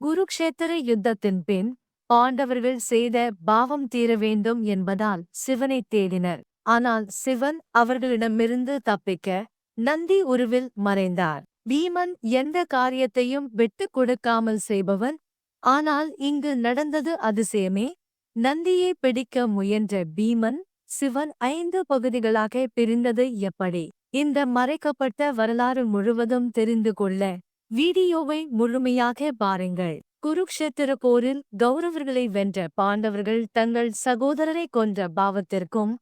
குருக்ஷேத்திர யுத்தத்தின் பின் பாண்டவர்கள் செய்த பாவம் தீர வேண்டும் என்பதால் சிவனைத் தேடினர். ஆனால் சிவன் அவர்களிடமிருந்து தப்பிக்க நந்தி உருவில் மறைந்தார். பீமன் எந்த காரியத்தையும் விட்டு கொடுக்காமல் செய்பவன். ஆனால் இங்கு நடந்தது அதிசயமே. நந்தியை பிடிக்க முயன்ற பீமன் சிவன் ஐந்து பகுதிகளாக பிரிந்தது எப்படி? இந்த மறைக்கப்பட்ட வரலாறு முழுவதும் தெரிந்து கொள்ள வீடியோவை முழுமையாக பாருங்கள். குருக்ஷேத்திர போரில் கௌரவர்களை வென்ற பாண்டவர்கள் தங்கள் சகோதரரை கொன்ற பாவத்திற்கும்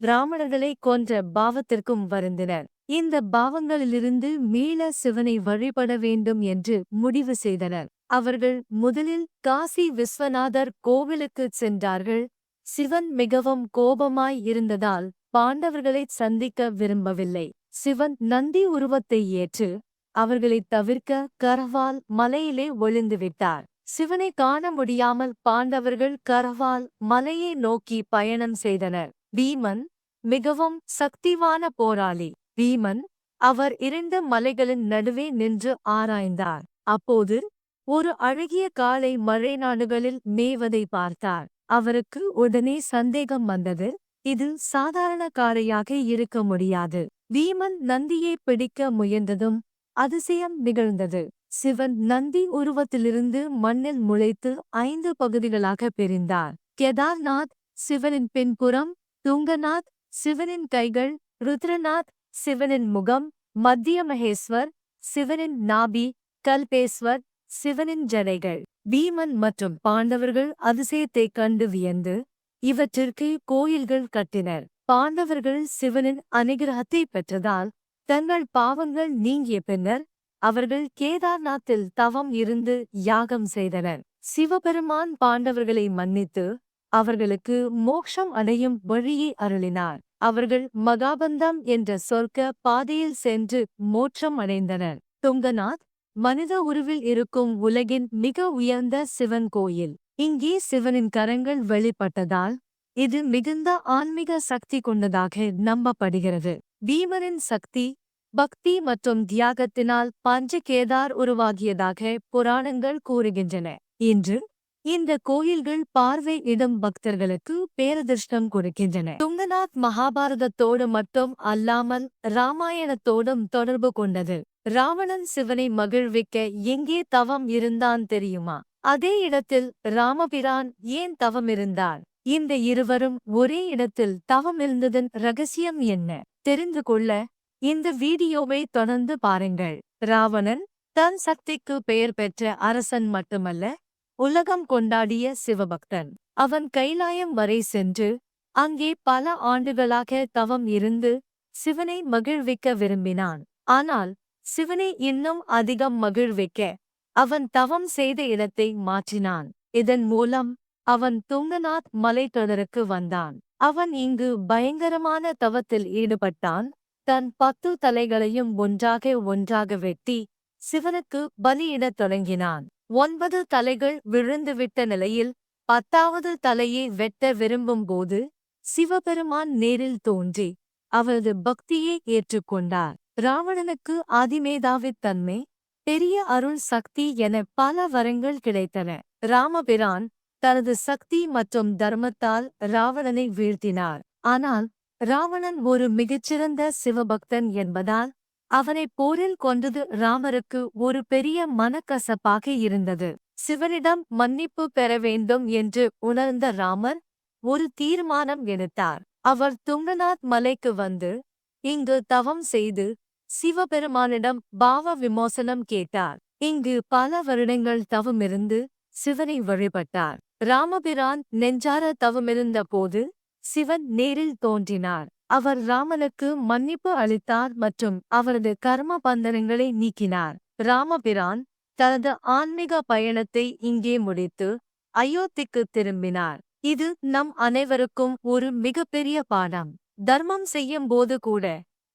பிராமணர்களை கொன்ற பாவத்திற்கும் வருந்தினர். இந்த பாவங்களிலிருந்து மீள சிவனை வழிபட வேண்டும் என்று முடிவு செய்தனர். அவர்கள் முதலில் காசி விஸ்வநாதர் கோவிலுக்குச் சென்றார்கள். சிவன் மிகவும் கோபமாய் இருந்ததால் பாண்டவர்களைச் சந்திக்க விரும்பவில்லை. சிவன் நந்தி உருவத்தை ஏற்று அவர்களைத் தவிர்க்க கரவால் மலையிலே ஒளிந்துவிட்டார் சிவனை காண முடியாமல் பாண்டவர்கள் கரவால் மலையை நோக்கி பயணம் செய்தனர். பீமன் மிகவும் சக்திவான போராளி. பீமன் அவர் இரண்டு மலைகளின் நடுவே நின்று ஆராய்ந்தார். அப்போது ஒரு அழகிய காளை மழை நாடுகளில் மேவதை பார்த்தார். அவருக்கு உடனே சந்தேகம் வந்தது. இது சாதாரண காளையாக இருக்க முடியாது. பீமன் நந்தியை பிடிக்க முயன்றதும் அதிசயம் நிகழ்ந்தது. சிவன் நந்தி உருவத்திலிருந்து மண்ணில் முளைத்து ஐந்து பகுதிகளாக பிரிந்தார். கேதார்நாத் சிவனின் பின்புறம் துங்கநாத் சிவனின் கைகள் ருத்ரநாத் சிவனின் முகம் மத்திய மகேஸ்வர் சிவனின் நாபி கல்பேஸ்வர் சிவனின் ஜடைகள். பீமன் மற்றும் பாண்டவர்கள் அதிசயத்தைக் கண்டு வியந்து இவற்றிற்கு கோயில்கள் கட்டினர். பாண்டவர்கள் சிவனின் அனுகிரகத்தை பெற்றதால் தங்கள் பாவங்கள் நீங்கிய பின்னர் அவர்கள் கேதார்நாத்தில் தவம் இருந்து யாகம் செய்தனர். சிவபெருமான் பாண்டவர்களை மன்னித்து அவர்களுக்கு மோக்ஷம் அடையும் வழியை அருளினார். அவர்கள் மகாபந்தம் என்ற சொர்க்க பாதையில் சென்று மோட்சம் அடைந்தனர். துங்கநாத் மனித உருவில் இருக்கும் உலகின் மிக உயர்ந்த சிவன் கோயில். இங்கே சிவனின் கரங்கள் வெளிப்பட்டதால் இது மிகுந்த ஆன்மீக சக்தி கொண்டதாக நம்பப்படுகிறது. பீமரின் சக்தி பக்தி மற்றும் தியாகத்தினால் பஞ்சகேதார் உருவாகியதாக புராணங்கள் கூறுகின்றன. இன்று இந்த கோயில்கள் பார்வை இடம் பக்தர்களுக்கு பேரதிர்ஷ்டம் கொடுக்கின்றன. துங்கநாத் மகாபாரதத்தோடு மட்டும் அல்லாமல் ராமாயணத்தோடும் தொடர்பு கொண்டது. ராவணன் சிவனை மகிழ்விக்க எங்கே தவம் இருந்தான் தெரியுமா? அதே இடத்தில் ராமபிரான் ஏன் தவம் இருந்தார்? இந்த இருவரும் ஒரே இடத்தில் தவம் இருந்ததன் ரகசியம் என்ன? தெரிந்து கொள்ள இந்த வீடியோவை தொடர்ந்து பாருங்கள். ராவணன் தன் சக்திக்கு பெயர் பெற்ற அரசன் மட்டுமல்ல உலகம் கொண்டாடிய சிவபக்தன். அவன் கைலாயம் வரை சென்று அங்கே பல ஆண்டுகளாக தவம் இருந்து சிவனை மகிழ்விக்க விரும்பினான். ஆனால் சிவனை இன்னும் அதிகம் மகிழ்விக்க அவன் தவம் செய்த இடத்தை மாற்றினான். இதன் மூலம் அவன் துங்கநாத் மலைத்தொடருக்கு வந்தான். அவன் இங்கு பயங்கரமான தவத்தில் ஈடுபட்டான். தன் பத்து தலைகளையும் ஒன்றாக ஒன்றாக வெட்டி சிவனுக்கு பலியிடத் தொடங்கினான். ஒன்பது தலைகள் விழுந்துவிட்ட நிலையில் பத்தாவது தலையை வெட்ட விரும்பும்போது சிவபெருமான் நேரில் தோன்றி அவரது பக்தியை ஏற்றுக்கொண்டார். ராவணனுக்கு ஆதிமேதாவித் தன்மை பெரிய அருள் சக்தி என பல வரங்கள் கிடைத்தன. ராமபிரான் தனது சக்தி மற்றும் தர்மத்தால் ராவணனை வீழ்த்தினார். ஆனால் ராவணன் ஒரு மிகச்சிறந்த சிவபக்தன் என்பதால் அவனை போரில் கொண்டது ராமருக்கு ஒரு பெரிய மனக்கசப்பாக இருந்தது. சிவனிடம் மன்னிப்பு பெற வேண்டும் என்று உணர்ந்த ராமர் ஒரு தீர்மானம் எடுத்தார். அவர் துங்கநாத் மலைக்கு வந்து இங்கு தவம் செய்து சிவபெருமானிடம் பாவ விமோசனம் கேட்டார். இங்கு பல வருடங்கள் தவமிருந்து சிவனை வழிபட்டார். ராமபிரான் நெஞ்சார தவமிருந்த போது சிவன் நேரில் தோன்றினார். அவர் ராமனுக்கு மன்னிப்பு அளித்தார் மற்றும் அவரது கர்ம பந்தனங்களை நீக்கினார். ராமபிரான் தனது ஆன்மீக பயணத்தை இங்கே முடித்து அயோத்திக்கு திரும்பினார். இது நம் அனைவருக்கும் ஒரு மிகப்பெரிய பாடம். தர்மம் செய்யும் போது கூட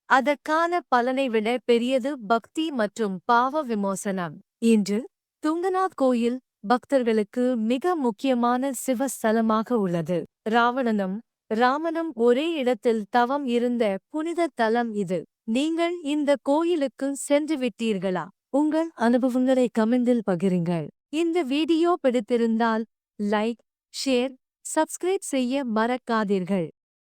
அதற்கான பலனை விட பெரியது பக்தி மற்றும் பாவ விமோசனம். இன்று துங்கநாத் கோயில் பக்தர்களுக்கு மிக முக்கியமான சிவஸ்தலமாக உள்ளது. ராவணனும் ராமனும் ஒரே இடத்தில் தவம் இருந்த புனித தலம் இது. நீங்கள் இந்த கோயிலுக்கு சென்று விட்டீர்களா? உங்கள் அனுபவங்களை கமெண்டில் பகிருங்கள். இந்த வீடியோ பிடித்திருந்தால் லைக் ஷேர் சப்ஸ்கிரைப் செய்ய மறக்காதீர்கள்.